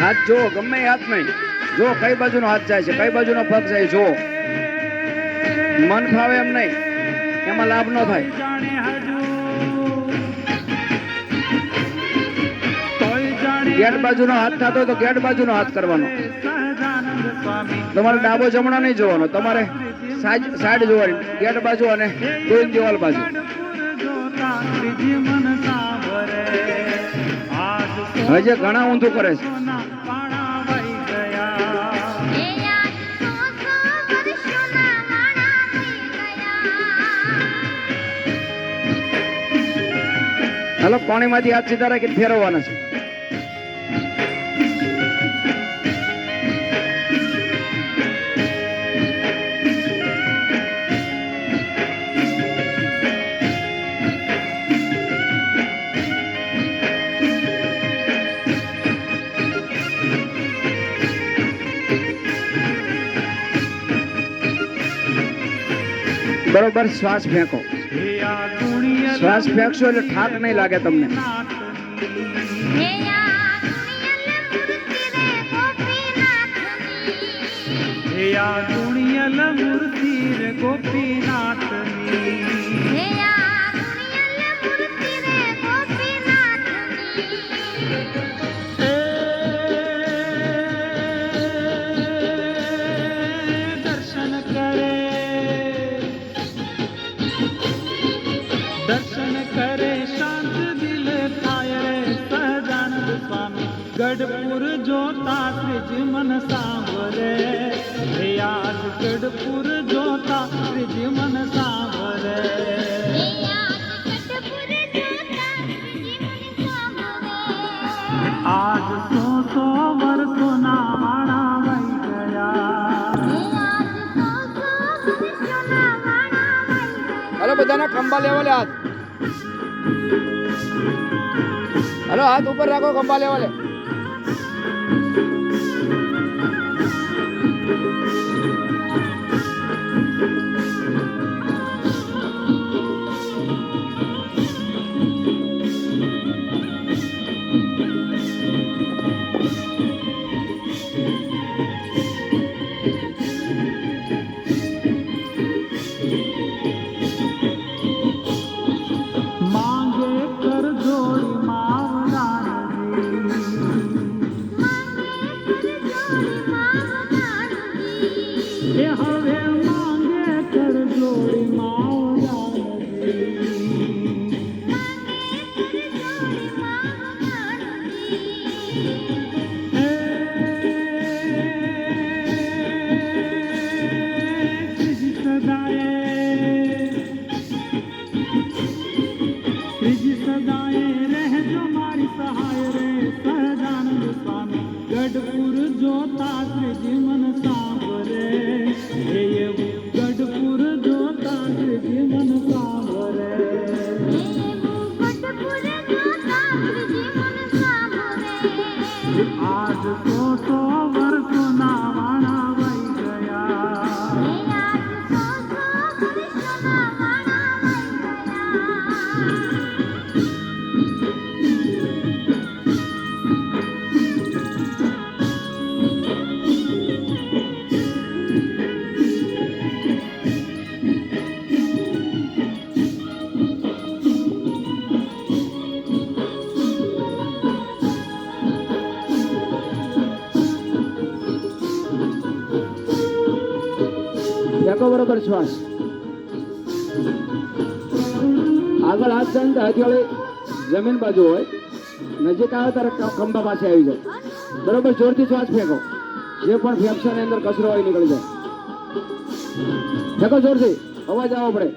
હાથ જો, ગમે હાથ નહીં. જો, કઈ બાજુનો હાથ જાય છે, કઈ બાજુનો પગ જાય જો. મન ફાવે એમ નહીં. એમાં લાભ ન થાય. હજુ ગેટ બાજુનો હાથ થતો તો ગેટ બાજુનો હાથ કરવાનો. તમારે ડાબો જમણો નહીં જોવાનો, તમારે સાઈડ જોવાની. ગેટ બાજુ અને ગોવિંદ દિવાલ બાજુ. ગઢપુર જોતા ત્રીજી મન સાવરે આજ હવે જે ઘણા ઊંધું કરે છે. ગયા હાલો પાણીમાંથી હાથ સીધા રાખીને ફેરવવાના છે બરોબર શ્વાસ ફેંકો હે આ દુનિયા શ્વાસ ફેંકશો એટલે થાક નહીં લાગે તમને નાથની. ત્રીજ મન સાંભરે હે આજ ગઢપુર જોતા ત્રીજ મન સાંભરે યાદ આજ યાદ સો સો વર્ષોના માણા વહી ગયા. હલો બધાના ખંભા લેવા લે હાથ. હલો હાથ ઉપર રાખો ખંભા લેવા લે. બરોબર શ્વાસ આગળ હાથ જાય ને તો હથિયાળી જમીન બાજુ હોય, નજીક આવે ત્યારે ખંભા પાસે આવી જાય બરોબર, જોરથી શ્વાસ ફેંકો. જે પણ ફેફસાની અંદર કચરો હોય નીકળી જાય. ફેંકો જોરથી. અવાજ આવો પડે.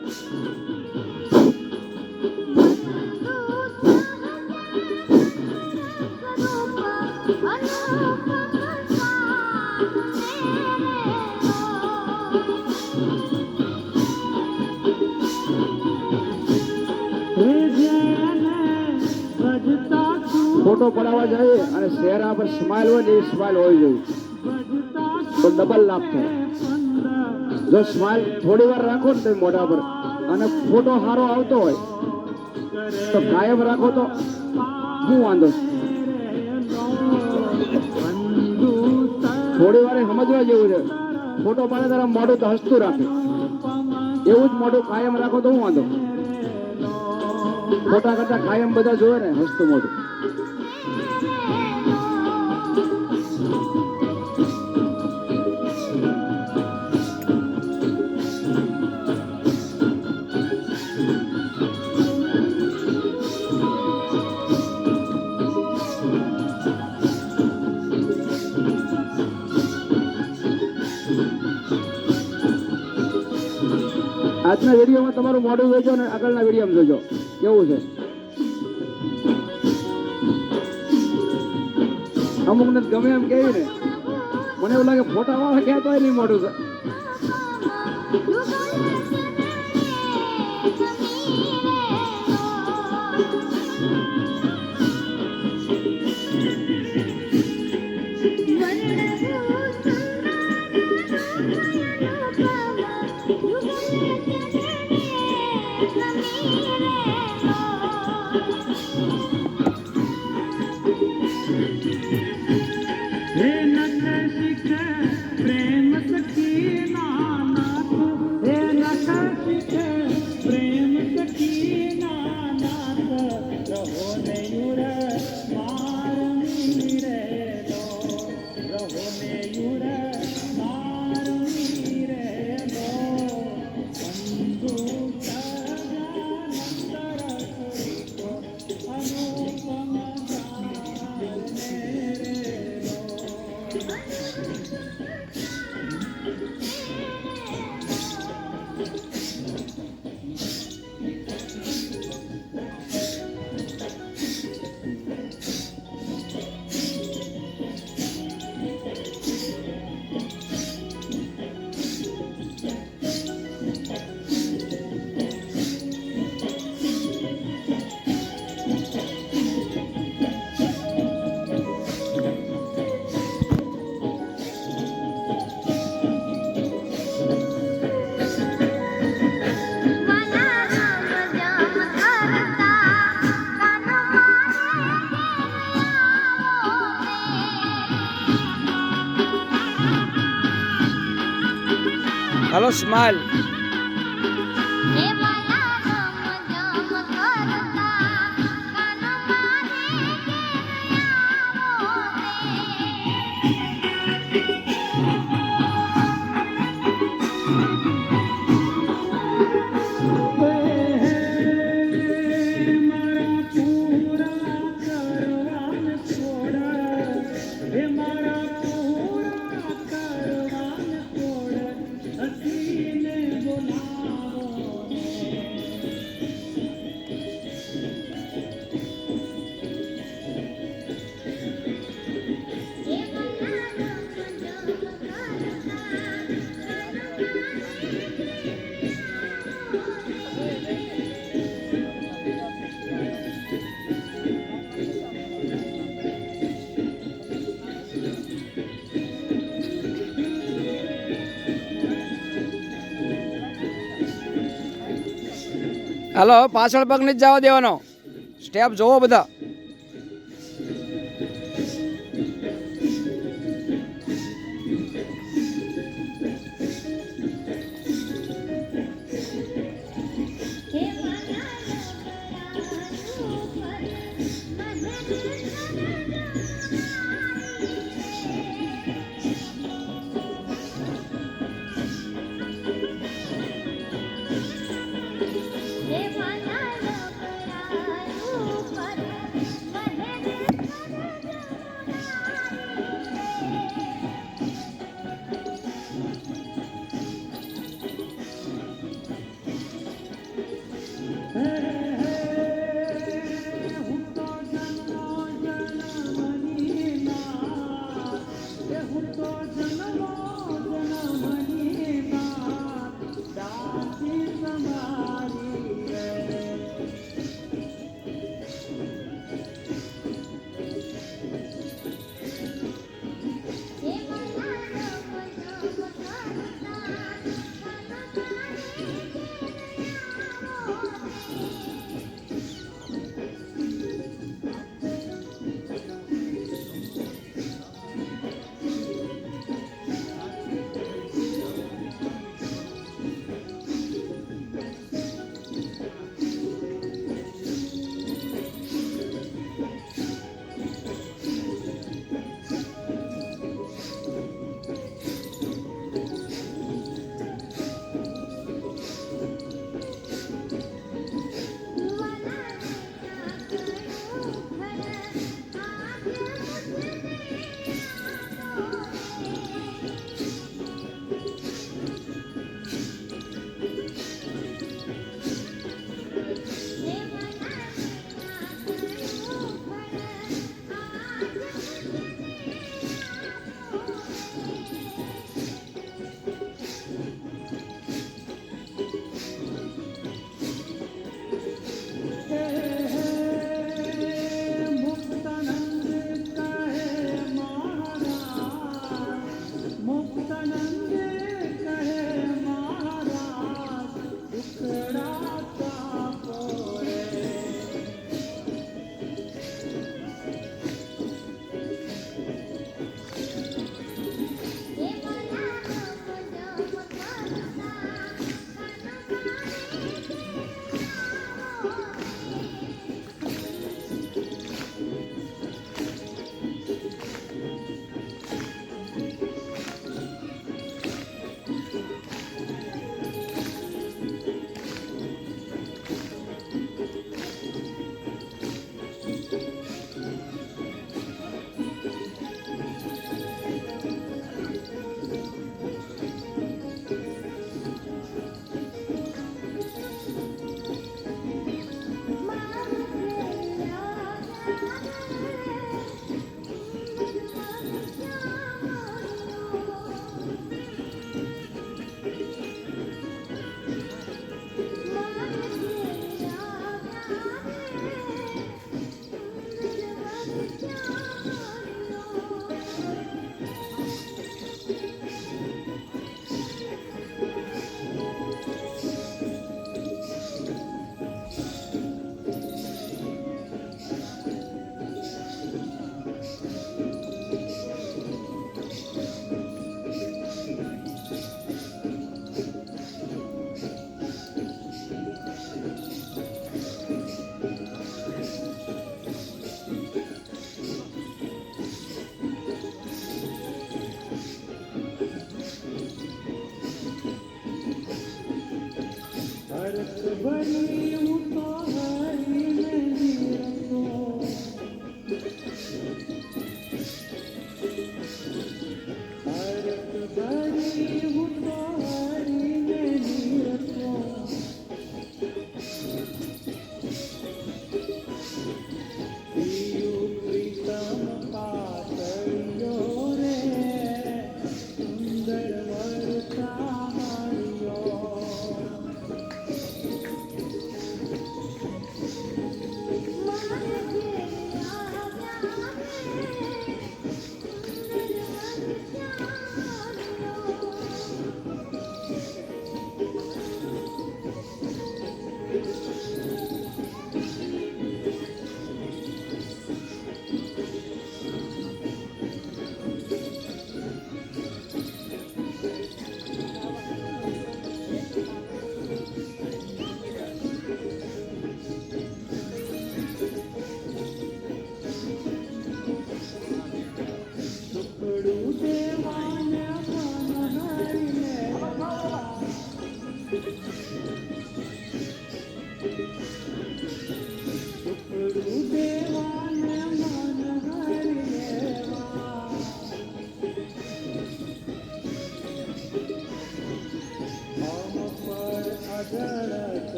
ફોટો પડાવવા જાય અને ચહેરા પર સ્માઇલ હોય ને એ સ્માઇલ હોવી જોઈએ તો ડબલ લાભ થાય. જો સ્માઇલ થોડી વાર રાખો ને મોઢા પર અને ફોટો સારો આવતો હોય, તો કાયમ રાખો તો શું વાંધો થોડી વારે સમજવા જેવું છે. ફોટો પાડે તારા મોઢું તો હસતું રાખે. એવું જ મોઢું કાયમ રાખો તો હું વાંધો ફોટા કરતા કાયમ બધા જોવે ને, હસતું મોઢું આજના વિડીયોમાં તમારું મોઢું જોજો ને આગળના વિડીયોમાં જોજો. કેવું છે. અમુકને તો ગમે એમ કેવી ને. મને એવું લાગે ફોટા વાળા ક્યાં તો નહીં મોઢું હાલો સ્માઇલ હાલો પાછળ પગને જ જવા દેવાનો. સ્ટેપ જોવો બધા.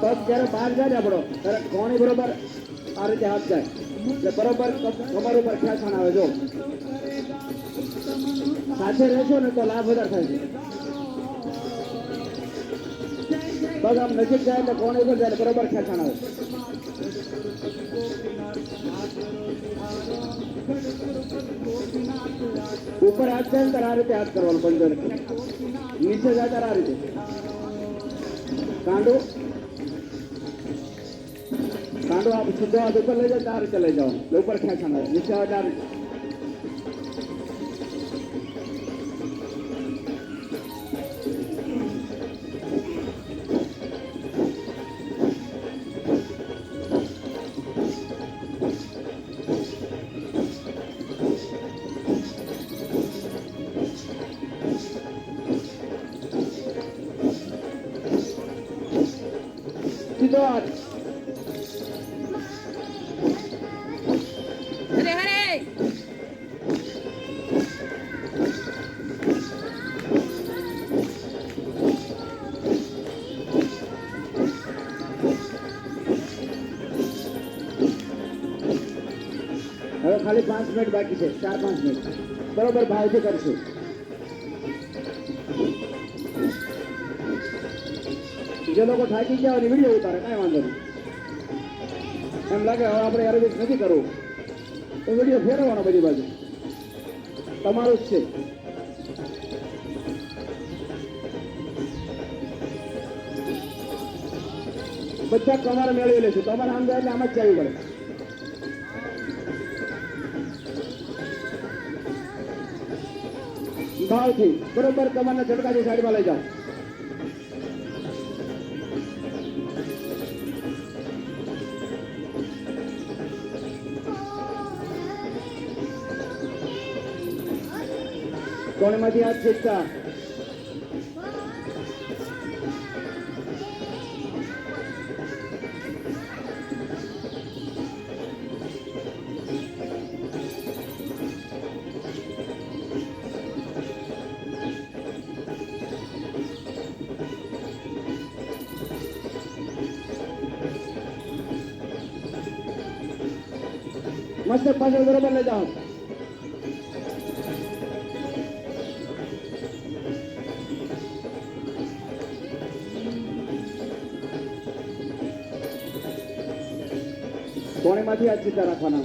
પગ જ્યારે બહાર જાય ને આપણો, ત્યારે કોણી બરોબર આ રીતે હાથ જાય. એટલે બરોબર કમ- કમર ઉપર ખેંચાણ આવે, જો. સાથે રહેશો ને તો લાભ વધારે થાય છે. પગ આમ નજીક જાય એટલે કોણી ઉપર જાય બરોબર ખેંચાણ આવે. ઉપર હાથ જાય ત્યારે આ રીતે હાથ કરવાનું પંજો નીચે જાય ત્યારે આ રીતે. કાંડો. કાંડો આપ સીધો હાથ ઉપર લઈ જાય તો આ રીતે લઈ જાઓ ઉપર ખેંચાણ આવે નીચે ખાલી પાંચ મિનિટ બાકી છે, ચાર પાંચ મિનિટ. બરોબર ભાવથી કરશું. જે લોકો થાકી ગયા હોય વીડિયો ઉતારે, કાંઈ વાંધો નહીં. એમ લાગે હવે આપણે એરોબિક્સ નથી કરવું. તો વીડિયો ફેરવવાનો બધી બાજુ. તમારું જ છે. બધા તમારે મેળવી લેશું. તમારે આમ જાય એટલે આમ જ ચાલવું પડે ભાવથી બરોબર તમારા ઝટકાથી સાઈડમાં લઈ જાઓ. કોણમાંથી હાથ ખેંચતા? મસ્તક પાછળ બરોબર લઈ જાઓ કોણેમાંથી આ ચિત્તા રાખવાના.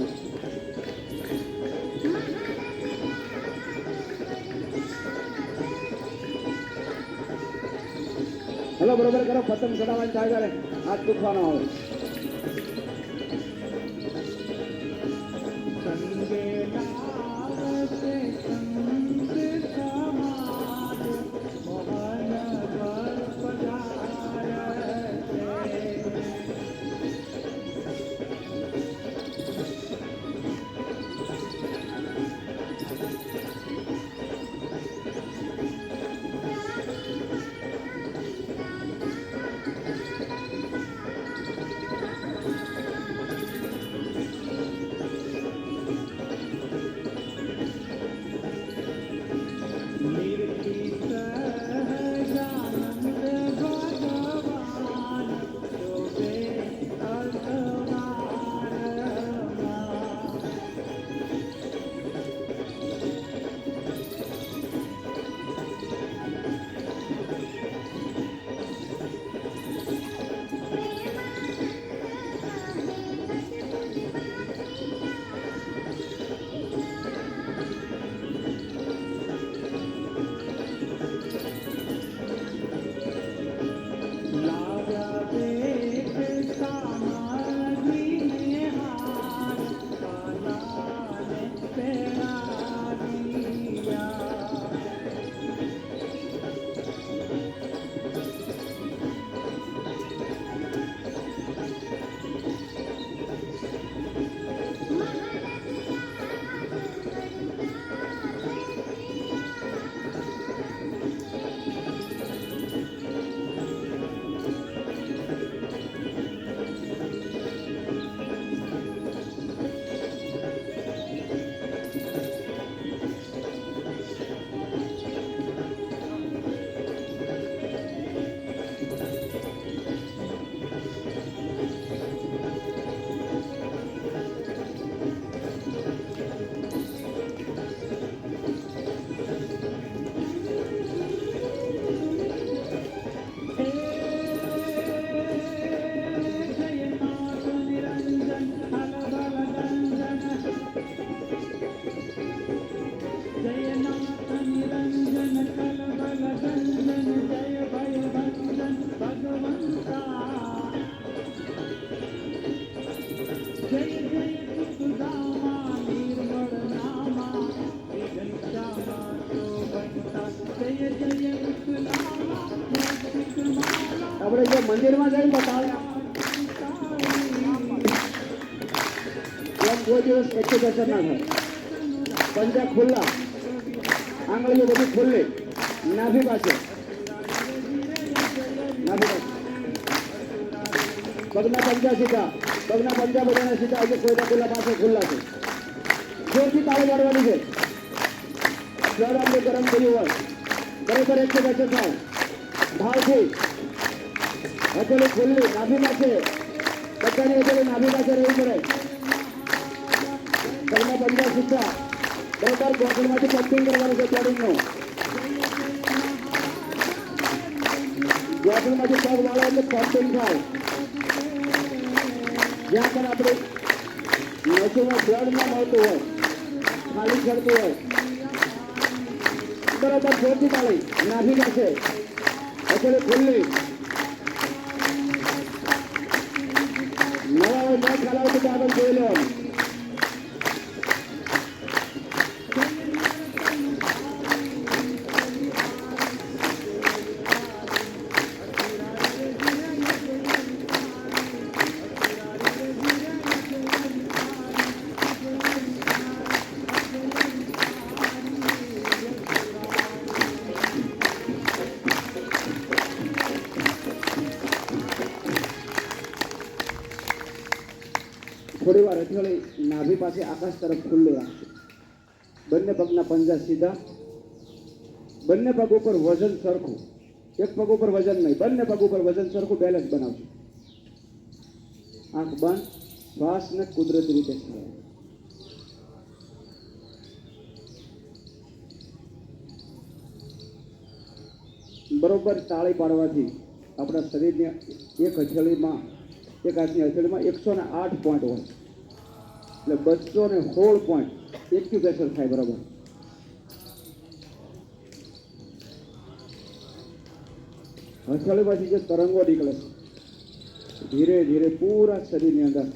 હલો, બરોબર કરો, પતંગ ચડાવવાની થાય હાથ દુખવાનો આવે. આપણે જો મંદિરમાં જઈને બતાવે કોઈ દિવસ એક્સપ્રેશન ના થાય. પંજા ખુલ્લી. નાભી પાસે નાભી પાસે પગના પંજા સીધા. પગના પંજા બધાના સીધા. આજે કોઈના ખુલ્લા પાસે ખુલ્લા છે. જોરથી તાળી મારવાની છે. જળ આપણે ગરમ કર્યું હોય. બરોબર એક્સપ્રેશન થાય ભાવથી. હથેળી ખુલ્લી. નાભી પાસે. બધાની હથેળી નાભી પાસે રહેવી પડે. પગના પંજા સીધા. બરોબર ગોઠણમાંથી પંપિંગ કરવાનું છે બોડિંગનું ગોઠણમાંથી પગ વાળો એટલે પંપિંગ થાય જ્યાં પણ આપણે નસોમાં બ્લડ ના મળતું હોય ખાલી ચડતું હોય બરોબર જોરથી તાળી નાભી પાસે હથેળી ખુલ્લી નવા હોય ન ખ્યાલ આવે તો આગળ જોઈ લેવાનું પાસે આકાશ તરફ ખુલ્લું રાખશે બંને પગના પંજા સીધા. બંને પગ ઉપર વજન સરખું. એક પગ ઉપર વજન નહીં, બંને પગ ઉપર વજન સરખું બેલેન્સ બનાવજો. આંખ બંધ શ્વાસને કુદરતી રીતે બરોબર તાળી પાડવાથી આપણા શરીરને એક હથેળીમાં, એક હાથની હથેળીમાં એકસો ને આઠ પોઈન્ટ હોય. એટલે બસો ને સોળ પોઈન્ટ એક્યુપ્રેશર થાય બરાબર. હથેળીમાંથી જે તરંગો નીકળે છે, ધીરે ધીરે પૂરા શરીરની અંદર.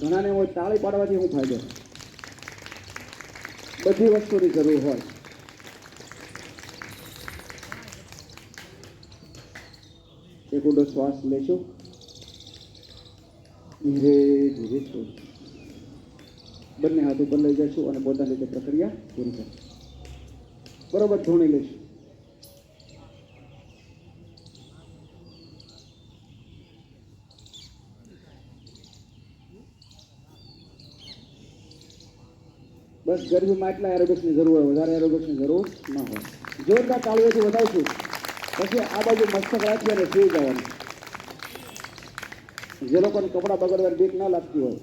ઘણાને હોય તાળી પાડવાથી શું ફાયદો? બધી વસ્તુની જરૂર હોય. ઊંડો શ્વાસ લેશો ધીરે ધીરે બંને હાથ ઉપર લઈ જશું અને પોતાની રીતે પ્રક્રિયા પૂરી કરશો બરોબર ધોણી લેશું બસ ગરમીમાં એટલા એરોબિક્સની જરૂર હોય વધારે એરોબિક્સની જરૂર ન હોય જોરદાર તાળીઓથી વધાવશું પછી આ બાજુ મસ્તક રાખી અને સુઈ જવાનું. જે લોકોને કપડાં બગડવાની બીક ના લાગતી હોય.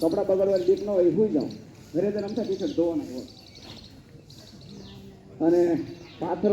કપડાં બગડવાની બીક ન હોય સુઈ જાઉં. ઘરે તો રમતા ટી ધોવાના હોય. અને પાથર